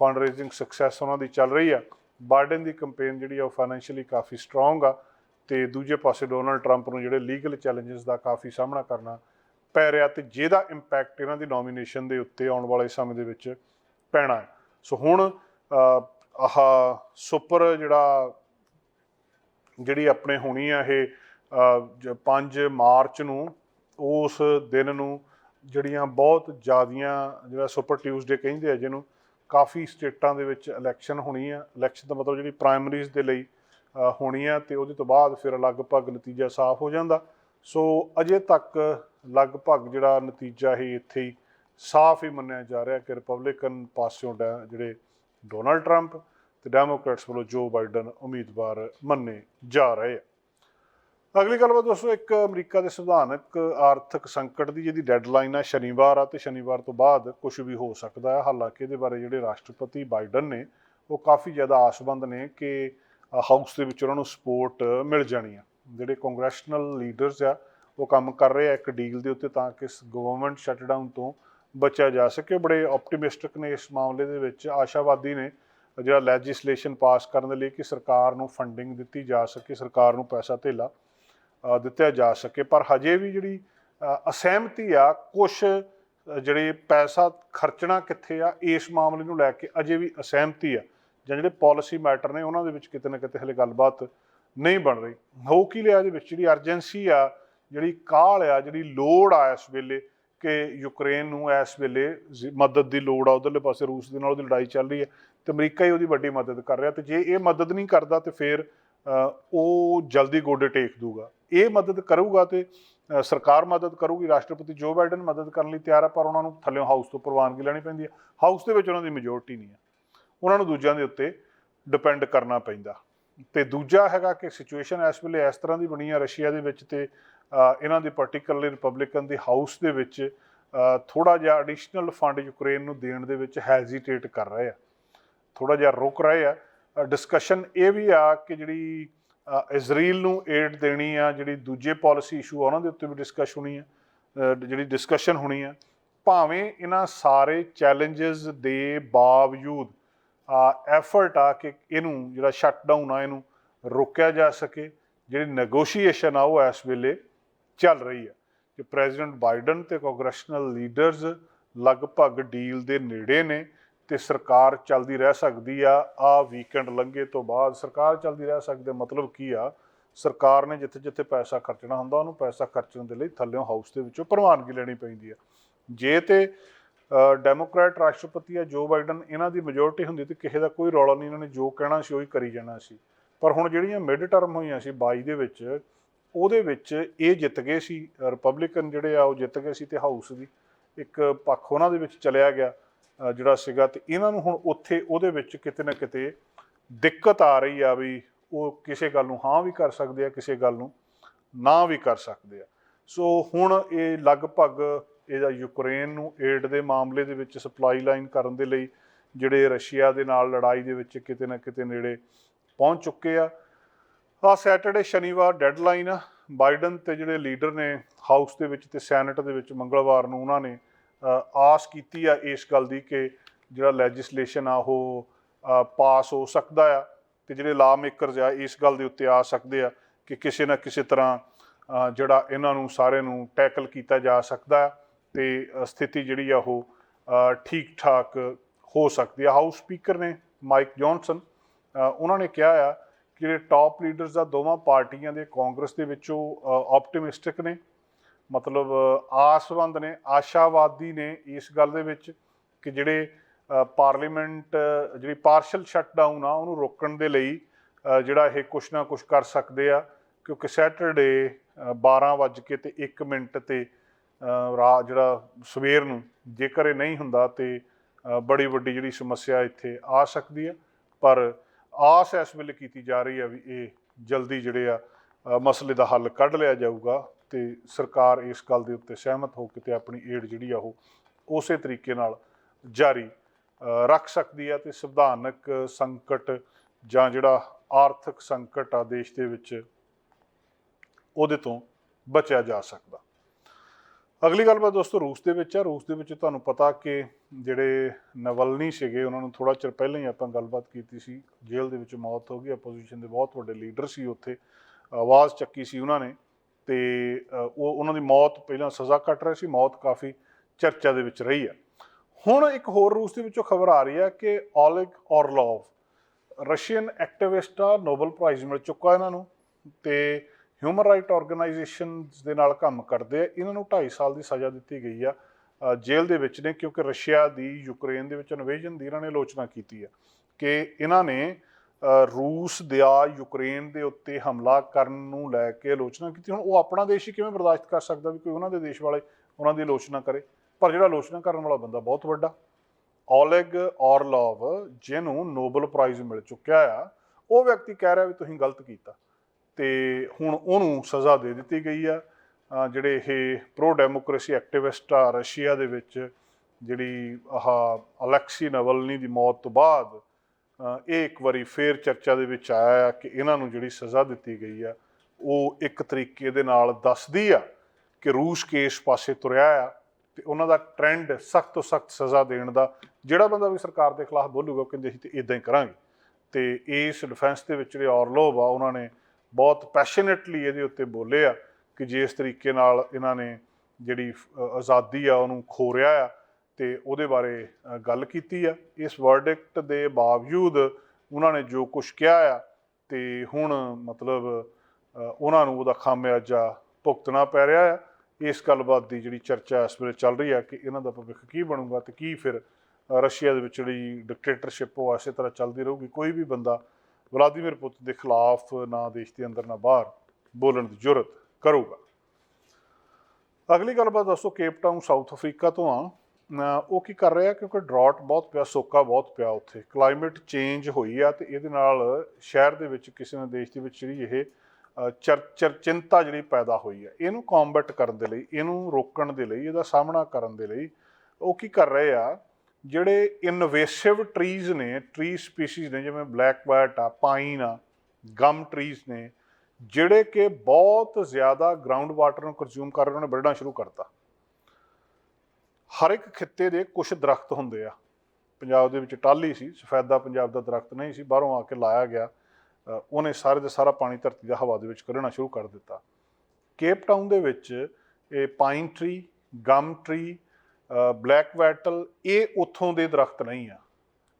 fund raising success ਉਹਨਾਂ ਦੀ ਚੱਲ ਰਹੀ ਆ। ਬਾਈਡਨ ਦੀ ਕੈਂਪੇਨ ਜਿਹੜੀ ਆ ਉਹ ਫਾਈਨੈਂਸ਼ੀਅਲੀ ਕਾਫੀ ਸਟਰੋਂਗ ਆ ਤੇ ਦੂਜੇ ਪਾਸੇ ਡੋਨਲਡ ਟਰੰਪ ਨੂੰ ਜਿਹੜੇ ਲੀਗਲ ਚੈਲੰਜਸ ਦਾ ਕਾਫੀ ਸਾਹਮਣਾ ਕਰਨਾ ਪੈ ਰਿਹਾ ਤੇ ਜਿਹਦਾ ਇੰਪੈਕਟ ਇਹਨਾਂ ਦੀ ਨੋਮੀਨੇਸ਼ਨ ਦੇ ਉੱਤੇ ਆਉਣ ਵਾਲੇ ਸਮੇਂ ਦੇ ਵਿੱਚ ਪੈਣਾ ਹੈ। ਸੋ ਹੁਣ ਆਹ ਸੁਪਰ ਜਿਹੜਾ ਜਿਹੜੀ ਆਪਣੇ ਹੋਣੀ ਆ ਇਹ ਜ- 5 ਮਾਰਚ ਨੂੰ, ਉਸ ਦਿਨ ਨੂੰ ਜਿਹੜੀਆਂ ਬਹੁਤ ਜ਼ਿਆਦੀਆਂ ਜਿਹੜਾ ਸੁਪਰ ਟਿਊਜ਼ਡੇ ਕਹਿੰਦੇ ਆ ਜਿਹਨੂੰ, ਕਾਫੀ ਸਟੇਟਾਂ ਦੇ ਵਿੱਚ ਇਲੈਕਸ਼ਨ ਹੋਣੀ ਆ ਇਲੈਕਸ਼ਨ ਦਾ ਮਤਲਬ ਜਿਹੜੀ ਪ੍ਰਾਇਮਰੀਜ਼ ਦੇ ਲਈ ਹੋਣੀ ਆ ਤੇ ਉਹਦੇ ਤੋਂ ਬਾਅਦ ਫਿਰ ਲਗਭਗ ਨਤੀਜਾ ਸਾਫ਼ ਹੋ ਜਾਂਦਾ। ਸੋ ਅਜੇ ਤੱਕ ਲਗਭਗ ਜਿਹੜਾ ਨਤੀਜਾ ਹੀ ਇੱਥੇ ਹੀ ਸਾਫ਼ ਹੀ ਮੰਨਿਆ ਜਾ ਰਿਹਾ ਕਿ ਰਿਪਬਲਿਕਨ ਪਾਸਿਓਂ ਡੈ- ਜਿਹੜੇ ਡੋਨਲਡ ਟਰੰਪ ਤੇ ਡੈਮੋਕ੍ਰੈਟਸ ਵੱਲੋਂ ਜੋ ਬਾਈਡਨ ਉਮੀਦਵਾਰ ਮੰਨੇ ਜਾ ਰਹੇ ਆ। ਅਗਲੀ ਗੱਲਬਾਤ ਦੋਸਤੋ, ਇੱਕ ਅਮਰੀਕਾ ਦੇ ਸੰਵਿਧਾਨਕ ਆਰਥਿਕ ਸੰਕਟ ਦੀ ਜਿਹਦੀ ਡੈਡਲਾਈਨ ਆ ਸ਼ਨੀਵਾਰ ਆ ਤੇ ਸ਼ਨੀਵਾਰ ਤੋਂ ਬਾਅਦ ਕੁਝ ਵੀ ਹੋ ਸਕਦਾ ਹੈ ਹਾਲਾਂਕਿ ਇਹਦੇ ਬਾਰੇ ਜਿਹੜੇ ਰਾਸ਼ਟਰਪਤੀ ਬਾਈਡਨ ਨੇ, ਉਹ ਕਾਫੀ ਜ਼ਿਆਦਾ ਆਸ਼ਵੰਦ ਨੇ ਕਿ ਹਾਊਸ ਦੇ ਵਿੱਚ ਉਹਨਾਂ ਨੂੰ ਸਪੋਰਟ ਮਿਲ ਜਾਣੀ ਆ। ਜਿਹੜੇ ਕੰਗਰੈਸ਼ਨਲ ਲੀਡਰਸ ਆ, ਉਹ ਕੰਮ ਕਰ ਰਹੇ ਆ ਇੱਕ ਡੀਲ ਦੇ ਉੱਤੇ ਤਾਂ ਕਿ ਗਵਰਨਮੈਂਟ ਸ਼ਟਡਾਊਨ ਤੋਂ ਬਚਿਆ ਜਾ ਸਕੇ। ਬੜੇ ਆਪਟੀਮਿਸਟਿਕ ਨੇ ਇਸ ਮਾਮਲੇ ਦੇ ਵਿੱਚ। ਆਸ਼ਾਵਾਦੀ ਨੇ ਜਿਹੜਾ ਲੈਜਿਸਲੇਸ਼ਨ ਪਾਸ ਕਰਨ ਦੇ ਲਈ ਕਿ ਸਰਕਾਰ ਨੂੰ ਫੰਡਿੰਗ ਦਿੱਤੀ ਜਾ ਸਕੇ, ਸਰਕਾਰ ਨੂੰ ਪੈਸਾ ਧੇਲਾ। ਦਿੱਤਾ ਜਾ ਸਕੇ। ਪਰ ਹਜੇ ਵੀ ਜਿਹੜੀ ਅਸਹਿਮਤੀ ਆ ਕੁਝ ਜਿਹੜੇ ਪੈਸਾ ਖਰਚਣਾ ਕਿੱਥੇ ਆ, ਇਸ ਮਾਮਲੇ ਨੂੰ ਲੈ ਕੇ ਅਜੇ ਵੀ ਅਸਹਿਮਤੀ ਆ। ਜਾਂ ਜਿਹੜੇ ਪਾਲਿਸੀ ਮੈਟਰ ਨੇ, ਉਹਨਾਂ ਦੇ ਵਿੱਚ ਕਿਤੇ ਨਾ ਕਿਤੇ ਹਲੇ ਗੱਲਬਾਤ ਨਹੀਂ ਬਣ ਰਹੀ। ਹੋ ਕੀ ਲਿਆ ਇਹਦੇ ਵਿੱਚ? ਜਿਹੜੀ ਅਰਜੈਂਸੀ ਆ, ਜਿਹੜੀ ਕਾਲ ਆ, ਜਿਹੜੀ ਲੋੜ ਆ ਇਸ ਵੇਲੇ ਕਿ ਯੂਕਰੇਨ ਨੂੰ ਇਸ ਵੇਲੇ ਜ਼- ਮਦਦ ਦੀ ਲੋੜ ਆ, ਉਧਰਲੇ ਪਾਸੇ ਰੂਸ ਦੇ ਨਾਲ ਉਹਦੀ ਲੜਾਈ ਚੱਲ ਰਹੀ ਹੈ ਤੇ ਅਮਰੀਕਾ ਹੀ ਉਹਦੀ ਵੱਡੀ ਮਦਦ ਕਰ ਰਿਹਾ ਤੇ ਜੇ ਇਹ ਮਦਦ ਨਹੀਂ ਕਰਦਾ ਤੇ ਫਿਰ ਉਹ ਜਲਦੀ ਗੋਡੇ ਟੇਕ ਦੂਗਾ। ਇਹ ਮਦਦ ਕਰੂਗਾ ਤੇ ਸਰਕਾਰ ਮਦਦ ਕਰੂਗੀ, ਰਾਸ਼ਟਰਪਤੀ ਜੋ ਬਾਈਡਨ ਮਦਦ ਕਰਨ ਲਈ ਤਿਆਰ ਆ, ਪਰ ਉਹਨਾਂ ਨੂੰ ਥੱਲੇੋਂ ਹਾਊਸ ਤੋਂ ਪ੍ਰਵਾਨਗੀ ਲੈਣੀ ਪੈਂਦੀ ਹੈ ਹਾਊਸ ਦੇ ਵਿੱਚ ਉਹਨਾਂ ਦੀ ਮੈਜੋਰਟੀ ਨਹੀਂ ਹੈ ਉਹਨਾਂ ਨੂੰ ਦੂਜਿਆਂ ਦੇ ਉੱਤੇ ਡਿਪੈਂਡ ਕਰਨਾ ਪੈਂਦਾ। ਤੇ ਦੂਜਾ ਹੈਗਾ ਕਿ ਸਿਚੁਏਸ਼ਨ ਇਸ ਵੇਲੇ ਇਸ ਤਰ੍ਹਾਂ ਦੀ ਬਣੀ ਆ, ਰਸ਼ੀਆ ਦੇ ਵਿੱਚ ਤੇ ਇਹਨਾਂ ਦੇ ਪਾਰਟਿਕੂਲਰਲੀ ਰਿਪਬਲਿਕਨ ਦੇ ਹਾਊਸ ਦੇ ਵਿੱਚ ਥੋੜਾ ਜਿਹਾ ਐਡੀਸ਼ਨਲ ਫੰਡ ਯੂਕਰੇਨ ਨੂੰ ਦੇਣ ਦੇ ਵਿੱਚ ਹੈਜ਼ਿਟੇਟ ਕਰ ਰਹੇ ਆ। ਥੋੜਾ ਜਿਹਾ ਰੁਕ ਰਹੇ ਆ। ਡਿਸਕਸ਼ਨ ਇਹ ਵੀ ਆ ਕਿ ਜਿਹੜੀ ਇਜ਼ਰਾਈਲ ਨੂੰ ਏਡ ਦੇਣੀ ਆ, ਜਿਹੜੀ ਦੂਜੇ ਪਾਲਿਸੀ ਇਸ਼ੂ ਆ, ਉਹਨਾਂ ਦੇ ਉੱਤੇ ਵੀ ਡਿਸਕਸ ਹੋਣੀ ਆ ਜਿਹੜੀ ਡਿਸਕਸ਼ਨ ਹੋਣੀ ਆ। ਭਾਵੇਂ ਇਹਨਾਂ ਸਾਰੇ ਚੈਲੰਜਸ ਦੇ ਬਾਵਜੂਦ ਐਫਰਟ ਆ ਕਿ ਇਹਨੂੰ, ਜਿਹੜਾ ਸ਼ਟਡਾਊਨ ਆ ਇਹਨੂੰ ਰੋਕਿਆ ਜਾ ਸਕੇ, ਜਿਹੜੀ ਨੈਗੋਸ਼ੀਏਸ਼ਨ ਆ ਉਹ ਇਸ ਵੇਲੇ ਚੱਲ ਰਹੀ ਹੈ ਕਿ ਪ੍ਰੈਜ਼ੀਡੈਂਟ ਬਾਈਡਨ ਤੇ ਕਾਂਗਰੈਸ਼ਨਲ ਲੀਡਰਸ ਲਗਭਗ ਡੀਲ ਦੇ ਨੇੜੇ ਨੇ। ਤੇ ਸਰਕਾਰ ਚੱਲਦੀ ਰਹਿ ਸਕਦੀ ਆ ਆ ਵੀਕਐਂਡ ਲੰਘੇ ਤੋਂ ਬਾਅਦ ਸਰਕਾਰ ਚੱਲਦੀ ਰਹਿ ਸਕਦੇ ਮਤਲਬ ਕੀ ਆ, ਸਰਕਾਰ ਨੇ ਜਿੱਥੇ ਜਿੱਥੇ ਪੈਸਾ ਖਰਚਣਾ ਹੁੰਦਾ, ਉਹਨੂੰ ਪੈਸਾ ਖਰਚਣ ਦੇ ਲਈ ਥੱਲੇੋਂ ਹਾਊਸ ਦੇ ਵਿੱਚੋਂ ਪ੍ਰਵਾਨਗੀ ਲੈਣੀ ਪੈਂਦੀ ਆ। ਜੇ ਤੇ ਡੈਮੋਕ੍ਰੈਟ ਰਾਸ਼ਟਰਪਤੀ ਆ ਜੋ ਬਾਈਡਨ ਇਹਨਾਂ ਦੀ ਮੈਜੋਰਟੀ ਹੁੰਦੀ ਤੇ ਕਿਸੇ ਦਾ ਕੋਈ ਰੌਲਾ ਨਹੀਂ, ਇਹਨਾਂ ਨੇ ਜੋ ਕਹਿਣਾ ਸੀ ਉਹੀ ਕਰੀ ਜਾਣਾ ਸੀ। ਪਰ ਹੁਣ ਜਿਹੜੀਆਂ ਮਿਡ ਟਰਮ ਹੋਈਆਂ ਸੀ 22 ਦੇ ਵਿੱਚ, ਉਹਦੇ ਵਿੱਚ ਇਹ ਜਿੱਤ ਗਏ ਸੀ ਰਿਪਬਲਿਕਨ ਜਿਹੜੇ ਆ ਉਹ ਜਿੱਤ ਗਏ ਸੀ ਤੇ ਹਾਊਸ ਦੀ, ਇੱਕ ਪੱਖ ਉਹਨਾਂ ਦੇ ਵਿੱਚ ਚਲਿਆ ਗਿਆ। ਜਿਹੜਾ ਸੀਗਾ ਤੇ ਇਹਨਾਂ ਨੂੰ ਹੁਣ ਉੱਥੇ ਉਹਦੇ ਵਿੱਚ ਕਿਤੇ ਨਾ ਕਿਤੇ ਦਿੱਕਤ ਆ ਰਹੀ ਆ ਵੀ ਉਹ ਕਿਸੇ ਗੱਲ ਨੂੰ ਹਾਂ ਵੀ ਕਰ ਸਕਦੇ ਆ, ਕਿਸੇ ਗੱਲ ਨੂੰ ਨਾ ਵੀ ਕਰ ਸਕਦੇ ਆ। ਸੋ ਹੁਣ ਇਹ ਲਗਭਗ ਇਹਦਾ ਯੂਕਰੇਨ ਨੂੰ ਏਡ ਦੇ ਮਾਮਲੇ ਦੇ ਵਿੱਚ ਸਪਲਾਈ ਲਾਈਨ ਕਰਨ ਦੇ ਲਈ ਜਿਹੜੇ ਰਸ਼ੀਆ ਦੇ ਨਾਲ ਲੜਾਈ ਦੇ ਵਿੱਚ ਕਿਤੇ ਨਾ ਕਿਤੇ ਨੇੜੇ ਪਹੁੰਚ ਚੁੱਕੇ ਆ। ਆ ਸੈਟਰਡੇ ਸ਼ਨੀਵਾਰ ਡੈਡਲਾਈਨ ਆ। ਬਾਈਡਨ ਤੇ ਜਿਹੜੇ ਲੀਡਰ ਨੇ ਹਾਊਸ ਦੇ ਵਿੱਚ ਤੇ ਸੈਨੇਟ ਦੇ ਵਿੱਚ ਮੰਗਲਵਾਰ ਨੂੰ ਉਹਨਾਂ ਨੇ ਆਸ ਕੀਤੀ ਆ ਇਸ ਗੱਲ ਦੀ ਕਿ ਜਿਹੜਾ ਲੈਜਿਸਲੇਸ਼ਨ ਆ ਉਹ ਪਾਸ ਹੋ ਸਕਦਾ ਆ ਤੇ ਜਿਹੜੇ ਲਾ ਮੇਕਰਸ ਆ ਇਸ ਗੱਲ ਦੇ ਉੱਤੇ ਆ ਸਕਦੇ ਆ ਕਿ ਕਿਸੇ ਨਾ ਕਿਸੇ ਤਰ੍ਹਾਂ ਜਿਹੜਾ ਇਹਨਾਂ ਨੂੰ ਸਾਰੇ ਨੂੰ ਟੈਕਲ ਕੀਤਾ ਜਾ ਸਕਦਾ ਹੈ ਤੇ ਸਥਿਤੀ ਜਿਹੜੀ ਆ ਉਹ ਠੀਕ ਠਾਕ ਹੋ ਸਕਦੀ ਆ। ਹਾਊਸ ਸਪੀਕਰ ਨੇ ਮਾਈਕ ਜੌਨਸਨ ਉਹਨਾਂ ਨੇ ਕਿਹਾ ਆ ਕਿ ਜਿਹੜੇ ਟਾਪ ਲੀਡਰਸ ਆ ਦੋਵਾਂ ਪਾਰਟੀਆਂ ਦੇ ਕਾਂਗਰਸ ਦੇ ਵਿੱਚੋਂ ਆਪਟਿਮਿਸਟਿਕ ਨੇ ਮਤਲਬ ਆਸਵੰਦ ਨੇ ਆਸ਼ਾਵਾਦੀ ਨੇ ਇਸ ਗੱਲ ਦੇ ਵਿੱਚ ਕਿ ਜਿਹੜੇ ਪਾਰਲੀਮੈਂਟ ਜਿਹੜੀ ਪਾਰਸ਼ਲ ਸ਼ਟਡਾਊਨ ਆ ਉਹਨੂੰ ਰੋਕਣ ਦੇ ਲਈ ਜਿਹੜਾ ਇਹ ਕੁਛ ਨਾ ਕੁਛ ਕਰ ਸਕਦੇ ਆ ਕਿਉਂਕਿ ਸੈਟਰਡੇ 12 ਵੱਜ ਕੇ ਤੇ 1 ਮਿੰਟ ਤੇ ਅ, ਰਾ ਜਿਹੜਾ ਸਵੇਰ ਨੂੰ ਜੇਕਰ ਇਹ ਨਹੀਂ ਹੁੰਦਾ ਤੇ ਬੜੀ ਵੱਡੀ ਜਿਹੜੀ ਸਮੱਸਿਆ ਇੱਥੇ ਆ ਸਕਦੀ ਹੈ ਪਰ ਆਸ ਇਸ ਵੇਲੇ ਕੀਤੀ ਜਾ ਰਹੀ ਹੈ ਵੀ ਇਹ ਜਲਦੀ ਜਿਹੜੇ ਆ ਮਸਲੇ ਦਾ ਹੱਲ ਕੱਢ ਲਿਆ ਜਾਊਗਾ। ਤੇ ਸਰਕਾਰ ਇਸ ਗੱਲ ਦੇ ਉੱਤੇ ਸਹਿਮਤ ਹੋ ਕੇ ਤੇ ਆਪਣੀ ਏਡ ਜਿਹੜੀ ਆ ਉਹ ਉਸੇ ਤਰੀਕੇ ਨਾਲ ਜਾਰੀ ਰੱਖ ਸਕਦੀ ਹੈ ਤੇ ਸੰਵਿਧਾਨਕ ਸੰਕਟ ਜਾਂ ਜਿਹੜਾ ਆਰਥਿਕ ਸੰਕਟ ਆ ਦੇਸ਼ ਦੇ ਵਿੱਚ ਉਹਦੇ ਤੋਂ ਬਚਿਆ ਜਾ ਸਕਦਾ। ਅਗਲੀ ਗੱਲਬਾਤ ਦੋਸਤੋ ਰੂਸ ਦੇ ਵਿੱਚ ਆ, ਰੂਸ ਦੇ ਵਿੱਚ ਤੁਹਾਨੂੰ ਪਤਾ ਕਿ ਜਿਹੜੇ ਨਵਲਨੀ ਸੀਗੇ ਉਹਨਾਂ ਨੂੰ ਥੋੜਾ ਚਿਰ ਪਹਿਲਾਂ ਹੀ ਆਪਾਂ ਗੱਲਬਾਤ ਕੀਤੀ ਸੀ, ਜੇਲ੍ਹ ਦੇ ਵਿੱਚ ਮੌਤ ਹੋ ਗਈ ਆਪੋਜੀਸ਼ਨ ਦੇ ਬਹੁਤ ਵੱਡੇ ਲੀਡਰ ਸੀ ਉੱਥੇ, ਆਵਾਜ਼ ਚੱਕੀ ਸੀ ਉਹਨਾਂ ਨੇ। ਤੇ ਉਹ, ਉਹਨਾਂ ਦੀ ਮੌਤ ਪਹਿਲਾਂ ਸਜ਼ਾ ਕੱਟ ਰਹੇ ਸੀ, ਮੌਤ ਕਾਫੀ ਚਰਚਾ ਦੇ ਵਿੱਚ ਰਹੀ ਆ ਹੁਣ ਇੱਕ ਹੋਰ ਰੂਸ ਦੇ ਵਿੱਚੋਂ ਖਬਰ ਆ ਰਹੀ ਹੈ ਕਿ ਔਲੇਗ ਔਰਲੋਵ, ਰਸ਼ੀਅਨ ਐਕਟਿਵਿਸਟ ਆ ਨੋਬਲ ਪ੍ਰਾਈਜ਼ ਮਿਲ ਚੁੱਕਾ ਇਹਨਾਂ ਨੂੰ ਤੇ ਹਿਊਮਨ ਰਾਈਟ ਆਰਗੇਨਾਈਜੇਸ਼ਨਸ ਦੇ ਨਾਲ ਕੰਮ ਕਰਦੇ ਆ। ਇਹਨਾਂ ਨੂੰ 2.5 ਸਾਲ ਦੀ ਸਜ਼ਾ ਦਿੱਤੀ ਗਈ ਆ ਜੇਲ੍ਹ ਦੇ ਵਿੱਚ ਨੇ ਕਿਉਂਕਿ ਰਸ਼ੀਆ ਦੀ ਯੂਕਰੇਨ ਦੇ ਵਿੱਚ ਇਨਵੇਜਨ ਦੀ ਇਹਨਾਂ ਨੇ ਆਲੋਚਨਾ ਕੀਤੀ ਆ ਕਿ ਇਹਨਾਂ ਨੇ ਰੂਸ ਦਾ ਯੂਕਰੇਨ ਦੇ ਉੱਤੇ ਹਮਲਾ ਕਰਨ ਨੂੰ ਲੈ ਕੇ ਆਲੋਚਨਾ ਕੀਤੀ। ਹੁਣ ਉਹ ਆਪਣਾ ਦੇਸ਼ ਹੀ ਕਿਵੇਂ ਬਰਦਾਸ਼ਤ ਕਰ ਸਕਦਾ ਵੀ ਕੋਈ ਉਹਨਾਂ ਦੇ ਦੇਸ਼ ਵਾਲੇ ਉਹਨਾਂ ਦੀ ਆਲੋਚਨਾ ਕਰੇ? ਪਰ ਜਿਹੜਾ ਆਲੋਚਨਾ ਕਰਨ ਵਾਲਾ ਬੰਦਾ ਬਹੁਤ ਵੱਡਾ। ਔਲੇਗ ਔਰਲੋਵ, ਜਿਹਨੂੰ ਨੋਬਲ ਪ੍ਰਾਈਜ਼ ਮਿਲ ਚੁੱਕਿਆ ਆ, ਉਹ ਵਿਅਕਤੀ ਕਹਿ ਰਿਹਾ ਵੀ ਤੁਸੀਂ ਗਲਤ ਕੀਤਾ। ਤੇ ਹੁਣ ਉਹਨੂੰ ਸਜ਼ਾ ਦੇ ਦਿੱਤੀ ਗਈ ਆ। ਜਿਹੜੇ ਇਹ ਪ੍ਰੋ ਡੈਮੋਕ੍ਰੇਸੀ ਐਕਟਿਵਿਸਟ ਆ ਰਸ਼ੀਆ ਦੇ ਵਿੱਚ, ਜਿਹੜੀ ਆਹ ਅਲੈਕਸੀ ਨਵਲਨੀ ਦੀ ਮੌਤ ਤੋਂ ਬਾਅਦ ਇਹ ਇੱਕ ਵਾਰੀ ਫੇਰ ਚਰਚਾ ਦੇ ਵਿੱਚ ਆਇਆ ਆ ਕਿ ਇਹਨਾਂ ਨੂੰ ਜਿਹੜੀ ਸਜ਼ਾ ਦਿੱਤੀ ਗਈ ਆ, ਉਹ ਇੱਕ ਤਰੀਕੇ ਦੇ ਨਾਲ ਦੱਸਦੀ ਆ ਕਿ ਰੂਸ ਕੇਸ ਪਾਸੇ ਤੁਰਿਆ ਆ ਤੇ ਉਹਨਾਂ ਦਾ ਟ੍ਰੈਂਡ ਸਖਤ ਤੋਂ ਸਖਤ ਸਜ਼ਾ ਦੇਣ ਦਾ, ਜਿਹੜਾ ਬੰਦਾ ਵੀ ਸਰਕਾਰ ਦੇ ਖਿਲਾਫ ਬੋਲੂਗਾ, ਉਹ ਕਹਿੰਦੇ ਅਸੀਂ ਤੇ ਇਦਾਂ ਹੀ ਕਰਾਂਗੇ। ਤੇ ਇਸ ਡਿਫੈਂਸ ਦੇ ਵਿੱਚ ਜਿਹੜੇ ਔਰਲੋਵ ਆ, ਉਹਨਾਂ ਨੇ ਬਹੁਤ ਪੈਸ਼ਨੇਟਲੀ ਇਹਦੇ ਉੱਤੇ ਬੋਲੇ ਆ ਕਿ ਜਿਸ ਤਰੀਕੇ ਨਾਲ ਇਹਨਾਂ ਨੇ ਜਿਹੜੀ ਆਜ਼ਾਦੀ ਆ, ਉਹਨੂੰ ਖੋਰਿਆ ਆ ਤੇ ਉਹਦੇ ਬਾਰੇ ਗੱਲ ਕੀਤੀ ਆ। ਇਸ ਵਰਡਿਕਟ ਦੇ ਬਾਵਜੂਦ ਉਹਨਾਂ ਨੇ ਜੋ ਕੁਝ ਕਿਹਾ ਆ ਤੇ ਹੁਣ ਮਤਲਬ ਉਹਨਾਂ ਨੂੰ ਉਹਦਾ ਖਾਮਿਆਜਾ ਭੁਗਤਣਾ ਪੈ ਰਿਹਾ ਆ। ਇਸ ਗੱਲਬਾਤ ਦੀ ਜਿਹੜੀ ਚਰਚਾ ਇਸ ਵੇਲੇ ਚੱਲ ਰਹੀ ਆ ਕਿ ਇਹਨਾਂ ਦਾ ਭਵਿੱਖ ਕੀ ਬਣੂਗਾ ਤੇ ਕੀ ਫਿਰ ਰਸ਼ੀਆ ਦੇ ਵਿੱਚ ਜਿਹੜੀ ਡਿਕਟੇਟਰਸ਼ਿਪ ਉਹ ਇਸੇ ਤਰ੍ਹਾਂ ਚੱਲਦੀ ਰਹੂਗੀ। ਕੋਈ ਵੀ ਬੰਦਾ ਵਲਾਦੀਮੀਰ ਪੁੱਤਨ ਦੇ ਖਿਲਾਫ ਨਾ ਦੇਸ਼ ਦੇ ਅੰਦਰ ਨਾ ਬਾਹਰ ਬੋਲਣ ਦੀ ਜੁਰਤ ਕਰੂਗਾ। ਅਗਲੀ ਗੱਲਬਾਤ ਦੱਸੋ, ਕੇਪ ਟਾਊਨ, ਸਾਊਥ ਅਫਰੀਕਾ ਤੋਂ ਆ। ਉਹ ਕੀ ਕਰ ਰਿਹਾ ਕਿਉਂਕਿ ਡਰਾਟ ਬਹੁਤ ਪਿਆ, ਸੋਕਾ ਬਹੁਤ ਪਿਆ ਉੱਥੇ। ਕਲਾਈਮੇਟ ਚੇਂਜ ਹੋਈ ਆ ਤੇ ਇਹਦੇ ਨਾਲ ਸ਼ਹਿਰ ਦੇ ਵਿੱਚ, ਕਿਸੇ ਨੇ ਦੇਸ਼ ਦੇ ਵਿੱਚ ਜਿਹੜੀ ਇਹ, ਅਹ, ਚਰ ਚਰ, ਚਿੰਤਾ ਜਿਹੜੀ ਪੈਦਾ ਹੋਈ ਆ। ਇਹਨੂੰ ਕੰਬੈਟ ਕਰਨ ਦੇ ਲਈ, ਇਹਨੂੰ ਰੋਕਣ ਦੇ ਲਈ, ਇਹਦਾ ਸਾਹਮਣਾ ਕਰਨ ਦੇ ਲਈ ਉਹ ਕੀ ਕਰ ਰਹੇ ਆ, ਜਿਹੜੇ ਇਨੋਵੇਸਿਵ ਟਰੀਜ਼ ਨੇ ਟਰੀ ਸਪੀਸੀਜ਼ ਨੇ, ਜਿਵੇਂ ਬਲੈਕ ਵਾਈਟ ਆ ਪਾਈਨ ਆ ਗਮ ਟਰੀਜ਼ ਨੇ, ਜਿਹੜੇ ਕਿ ਬਹੁਤ ਜ਼ਿਆਦਾ ਗਰਾਊਂਡ ਵਾਟਰ ਨੂੰ ਕੰਜ਼ਿਊਮ ਕਰ ਰਹੇ ਉਹਨਾਂ ਨੇ, ਵੱਢਣਾ ਸ਼ੁਰੂ ਕਰਤਾ। ਹਰ ਇੱਕ ਖਿੱਤੇ ਦੇ ਕੁਝ ਦਰਖਤ ਹੁੰਦੇ ਆ। ਪੰਜਾਬ ਦੇ ਵਿੱਚ ਟਾਹਲੀ ਸੀ, ਸਫੈਦਾ ਪੰਜਾਬ ਦਾ ਦਰਖਤ ਨਹੀਂ ਸੀ, ਬਾਹਰੋਂ ਆ ਕੇ ਲਾਇਆ ਗਿਆ। ਉਹਨੇ ਸਾਰੇ ਦੇ ਸਾਰਾ ਪਾਣੀ ਧਰਤੀ ਦਾ ਹਵਾ ਦੇ ਵਿੱਚ ਕੱਢਣਾ ਸ਼ੁਰੂ ਕਰ ਦਿੱਤਾ। ਕੇਪ ਟਾਊਨ ਦੇ ਵਿੱਚ ਇਹ pine tree, gum tree black wattle, ਇਹ ਉੱਥੋਂ ਦੇ ਦਰਖਤ ਨਹੀਂ ਆ।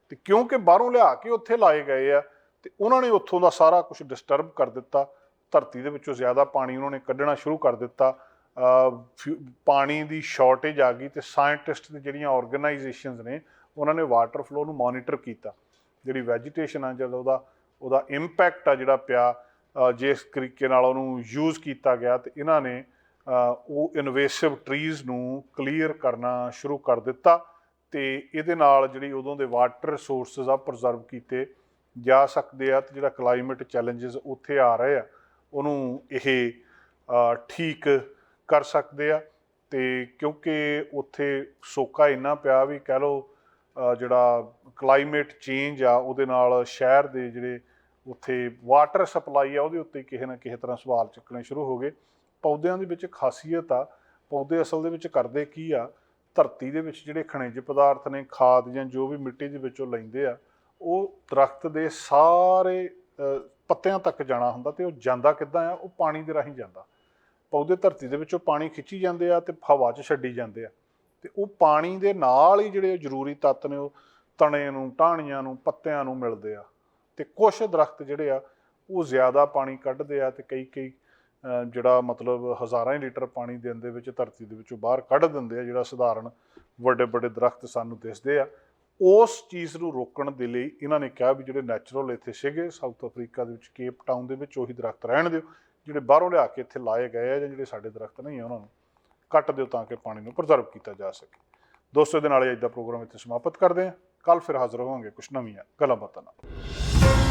ਤੇ ਕਿਉਂਕਿ ਬਾਹਰੋਂ ਲਿਆ ਕੇ ਉੱਥੇ ਲਾਏ ਗਏ ਆ, ਤੇ ਉਹਨਾਂ ਨੇ ਉੱਥੋਂ ਦਾ ਸਾਰਾ ਕੁਝ ਡਿਸਟਰਬ ਕਰ ਦਿੱਤਾ। ਧਰਤੀ ਦੇ ਵਿੱਚੋਂ ਜ਼ਿਆਦਾ ਪਾਣੀ ਉਹਨਾਂ ਨੇ ਕੱਢਣਾ ਸ਼ੁਰੂ ਕਰ ਦਿੱਤਾ। ਪਾਣੀ ਦੀ ਸ਼ਾਰਟੇਜ ਆ ਗਈ ਤੇ ਸਾਇੰਟਿਸਟ ਦੀ ਜਿਹੜੀਆਂ ਆਰਗੇਨਾਈਜੇਸ਼ਨਸ ਨੇ, ਉਹਨਾਂ ਨੇ ਵਾਟਰ ਫਲੋ ਨੂੰ ਮੋਨੀਟਰ ਕੀਤਾ। ਜਿਹੜੀ ਵੈਜੀਟੇਸ਼ਨ ਆ, ਜਦੋਂ ਉਹਦਾ ਉਹਦਾ ਇੰਪੈਕਟ ਆ ਜਿਹੜਾ ਪਿਆ ਜਿਸ ਤਰੀਕੇ ਨਾਲ ਉਹਨੂੰ ਯੂਜ਼ ਕੀਤਾ ਗਿਆ ਤੇ ਇਹਨਾਂ ਨੇ ਉਹ ਇਨਵੇਸਿਵ ਟਰੀਜ਼ ਨੂੰ ਕਲੀਅਰ ਕਰਨਾ ਸ਼ੁਰੂ ਕਰ ਦਿੱਤਾ ਤੇ ਇਹਦੇ ਨਾਲ ਜਿਹੜੀ ਉਦੋਂ ਦੇ ਵਾਟਰ ਰਿਸੋਰਸਸ ਆ ਪ੍ਰੀਜ਼ਰਵ ਕੀਤੇ ਜਾ ਸਕਦੇ ਆ ਤੇ ਜਿਹੜਾ ਕਲਾਈਮੇਟ ਚੈਲੰਜਸ ਉੱਥੇ ਆ ਰਹੇ ਆ, ਉਹਨੂੰ ਇਹ ਠੀਕ ਕਰ ਸਕਦੇ ਆ ਤੇ ਕਿਉਂਕਿ ਉੱਥੇ ਸੋਕਾ ਇੰਨਾ ਪਿਆ ਵੀ ਕਹਿ ਲਓ ਜਿਹੜਾ ਕਲਾਈਮੇਟ ਚੇਂਜ ਆ, ਉਹਦੇ ਨਾਲ ਸ਼ਹਿਰ ਦੇ ਜਿਹੜੇ ਉੱਥੇ ਵਾਟਰ ਸਪਲਾਈ ਆ, ਉਹਦੇ ਉੱਤੇ ਕਿਸੇ ਨਾ ਕਿਸੇ ਤਰ੍ਹਾਂ ਸਵਾਲ ਚੱਕਣੇ ਸ਼ੁਰੂ ਹੋ ਗਏ। ਪੌਦਿਆਂ ਦੇ ਵਿੱਚ ਖਾਸੀਅਤ ਆ, ਪੌਦੇ ਅਸਲ ਦੇ ਵਿੱਚ ਕਰਦੇ ਕੀ ਆ? ਧਰਤੀ ਦੇ ਵਿੱਚ ਜਿਹੜੇ ਖਣਿਜ ਪਦਾਰਥ ਨੇ, ਖਾਦ ਜਾਂ ਜੋ ਵੀ ਮਿੱਟੀ ਦੇ ਵਿੱਚੋਂ ਲੈਂਦੇ ਆ, ਉਹ ਦਰਖਤ ਦੇ ਸਾਰੇ ਪੱਤਿਆਂ ਤੱਕ ਜਾਣਾ ਹੁੰਦਾ ਤੇ ਉਹ ਜਾਂਦਾ ਕਿੱਦਾਂ ਆ? ਉਹ ਪਾਣੀ ਦੇ ਰਾਹੀਂ ਜਾਂਦਾ। ਪੌਦੇ ਧਰਤੀ ਦੇ ਵਿੱਚੋਂ ਪਾਣੀ ਖਿੱਚੀ ਜਾਂਦੇ ਆ ਤੇ ਹਵਾ 'ਚ ਛੱਡੀ ਜਾਂਦੇ ਆ। ਤੇ ਉਹ ਪਾਣੀ ਦੇ ਨਾਲ ਹੀ ਜਿਹੜੇ ਜ਼ਰੂਰੀ ਤੱਤ ਨੇ ਉਹ ਤਣੇ ਨੂੰ ਟਾਹਣੀਆਂ ਨੂੰ, ਪੱਤਿਆਂ ਨੂੰ ਮਿਲਦੇ ਆ। ਤੇ ਕੁਝ ਦਰਖਤ ਜਿਹੜੇ ਆ, ਉਹ ਜ਼ਿਆਦਾ ਪਾਣੀ ਕੱਢਦੇ ਆ ਤੇ ਕਈ ਕਈ ਜਿਹੜਾ ਮਤਲਬ ਹਜ਼ਾਰਾਂ ਹੀ ਲੀਟਰ ਪਾਣੀ ਦਿਨ ਦੇ ਵਿੱਚ ਧਰਤੀ ਦੇ ਵਿੱਚੋਂ ਬਾਹਰ ਕੱਢ ਦਿੰਦੇ ਆ, ਜਿਹੜਾ ਸਧਾਰਨ ਵੱਡੇ ਵੱਡੇ ਦਰਖਤ ਸਾਨੂੰ ਦਿਸਦੇ ਆ। ਉਸ ਚੀਜ਼ ਨੂੰ ਰੋਕਣ ਦੇ ਲਈ ਇਹਨਾਂ ਨੇ ਕਿਹਾ ਵੀ ਜਿਹੜੇ ਨੈਚੁਰਲ ਇੱਥੇ ਸੀਗੇ, ਸਾਊਥ ਅਫਰੀਕਾ ਦੇ ਵਿੱਚ ਕੇਪ ਟਾਊਨ ਦੇ ਵਿੱਚ ਉਹੀ ਦਰਖਤ ਰਹਿਣ ਦਿਓ। ਜਿਹੜੇ ਬਾਹਰੋਂ ਲਿਆ ਕੇ ਇੱਥੇ ਲਾਏ ਗਏ ਆ ਜਾਂ ਜਿਹੜੇ ਸਾਡੇ ਦਰਖਤ ਨਹੀਂ ਆ ਉਹਨਾਂ ਨੂੰ, ਕੱਟ ਦਿਓ ਤਾਂ ਕਿ ਪਾਣੀ ਨੂੰ ਪ੍ਰੀਜ਼ਰਵ ਕੀਤਾ ਜਾ ਸਕੇ। ਦੋਸਤੋ ਦੇ ਨਾਲ ਹੀ ਅੱਜ ਦਾ ਪ੍ਰੋਗਰਾਮ ਇੱਥੇ ਸਮਾਪਤ ਕਰਦੇ ਹਾਂ। ਕੱਲ ਫਿਰ ਹਾਜ਼ਰ ਹੋਵਾਂਗੇ ਕੁਝ ਨਵੀਆਂ ਗੱਲਾਂ ਬਾਤਾਂ ਨਾਲ।